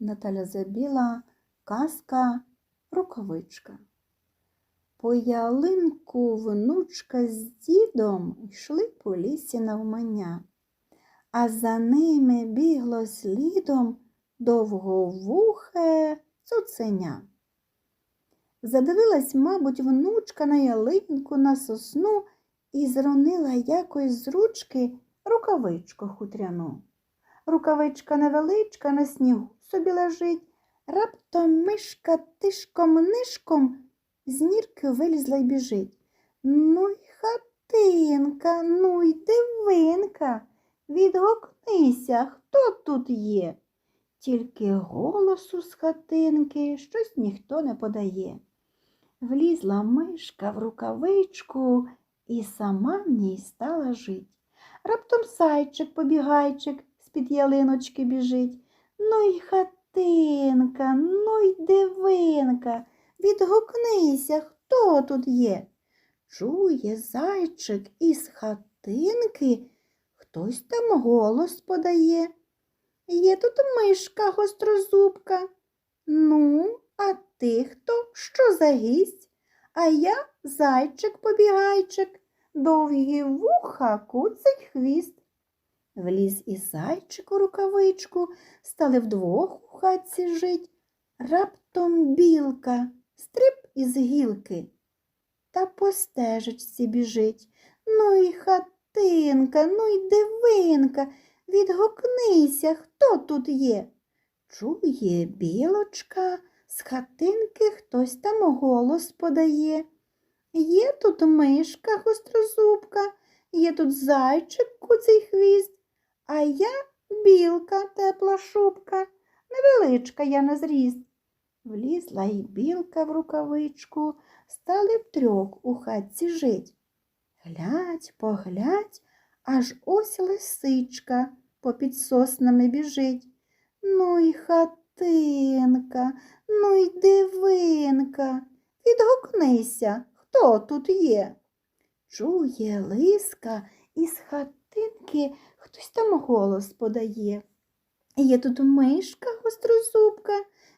Наталя Забіла, казка Рукавичка. По ялинку внучка з дідом йшли по лісі навмання, а за ними бігло слідом довговухе цуценя. Задивилась, мабуть, внучка на ялинку, на сосну і зронила якось з ручки рукавичку хутряну. Рукавичка невеличка на снігу собі лежить. Раптом мишка тишком-нишком з нірки вилізла й біжить. Ну й хатинка, ну й дивинка, відгукнися, хто тут є? Тільки голосу з хатинки щось ніхто не подає. Влізла мишка в рукавичку і сама в ній стала жить. Раптом сайчик побігайчик з-під ялиночки біжить. Ну й хатинка, ну й дивинка, відгукнися, хто тут є? Чує зайчик із хатинки, хтось там голос подає. Є тут мишка гострозубка. Ну, а ти хто? Що за гість? А я зайчик побігайчик, довгі вуха, куций хвіст. Вліз і зайчик у рукавичку, стали вдвох у хатці жить. Раптом білка, стриб із гілки, та по стежечці біжить. Ну й хатинка, ну й дивинка, відгукнися, хто тут є. Чує білочка, з хатинки хтось там голос подає. Є тут мишка гострозубка, є тут зайчик куций хвіст, а я білка тепла шубка, невеличка я на зріст. Влізла й білка в рукавичку, стали втрьох у хатці жить. Глядь, поглядь, аж ось лисичка попід соснами біжить. Ну й хатинка, ну й дивинка, відгукнися, хто тут є? Чує лиска із хатинки хтось там голос подає. Є тут мишка гострозубка,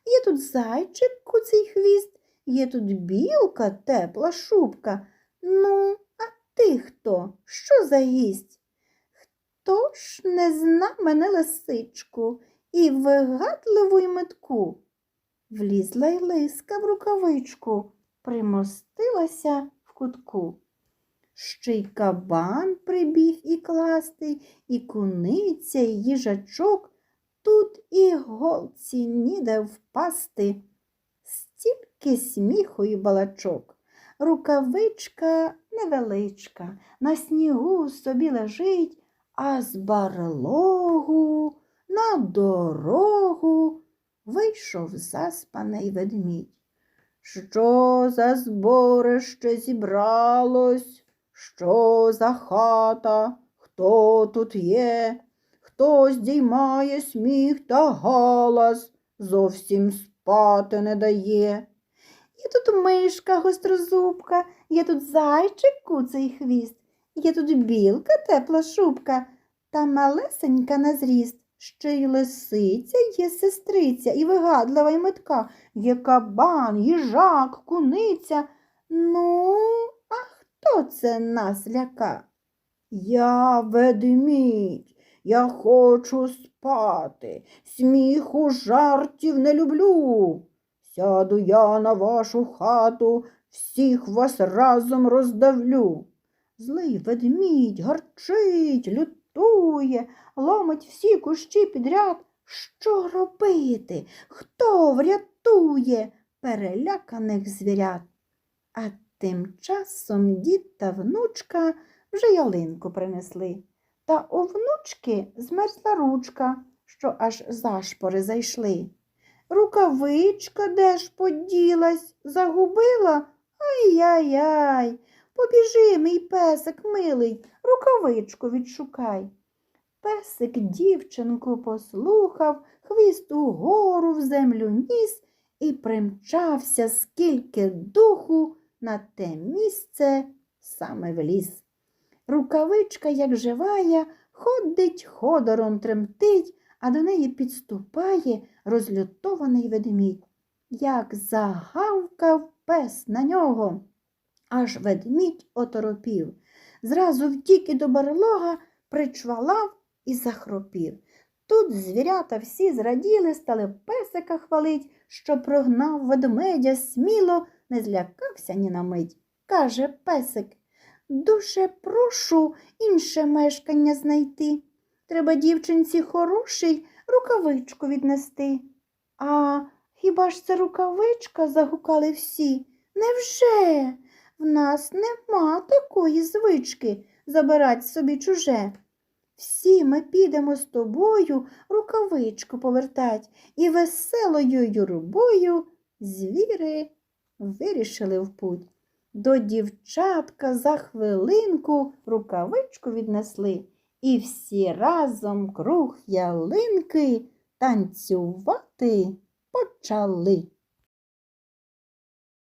є тут зайчик куций хвіст, є тут білка тепла шубка. Ну, а ти хто? Що за гість? Хто ж не зна мене лисичку і вигадливу й метку? Влізла й лиска в рукавичку, примостилася в кутку. Ще й кабан прибіг і кластий, і куниця, і їжачок. Тут і голці ніде впасти. Стільки сміху і балачок. Рукавичка невеличка, на снігу собі лежить, а з барлогу на дорогу вийшов заспаний ведмідь. Що за зборище зібралось? Що за хата? Хто тут є? Хто здіймає сміх та галас, зовсім спати не дає. Є тут мишка гострозубка, є тут зайчик куций хвіст, є тут білка тепла шубка та малесенька на зріст. Ще й лисиця є сестриця і вигадлива й метка, є кабан, їжак, куниця. Ну, хто це нас ляка? Я ведмідь, я хочу спати, сміху жартів не люблю. Сяду я на вашу хату, всіх вас разом роздавлю. Злий ведмідь гарчить, лютує, ломить всі кущі підряд. Що робити? Хто врятує переляканих звірят? А тим часом дід та внучка вже ялинку принесли. Та у внучки змерзла ручка, що аж зашпори зайшли. Рукавичка де ж поділась, загубила? Ай-яй-яй. Побіжи, мій песик милий, рукавичку відшукай. Песик дівчинку послухав, хвіст угору в землю ніс і примчався, скільки духу на те місце саме в ліс. Рукавичка, як живая, ходить ходором тремтить, а до неї підступає розлютований ведмідь. Як загавкав пес на нього, аж ведмідь оторопів. Зразу втік і до барлога, причвалав і захропів. Тут звірята всі зраділи, стали песика хвалить, що прогнав ведмедя сміло, не злякався ні на мить. Каже песик, дуже прошу інше мешкання знайти. Треба дівчинці хороший рукавичку віднести. А хіба ж це рукавичка? загукали всі. Невже? В нас нема такої звички забирать собі чуже. Всі ми підемо з тобою рукавичку повертать, і веселою юрбою звіри вирішили в путь. До дівчатка за хвилинку рукавичку віднесли, і всі разом круг ялинки танцювати почали.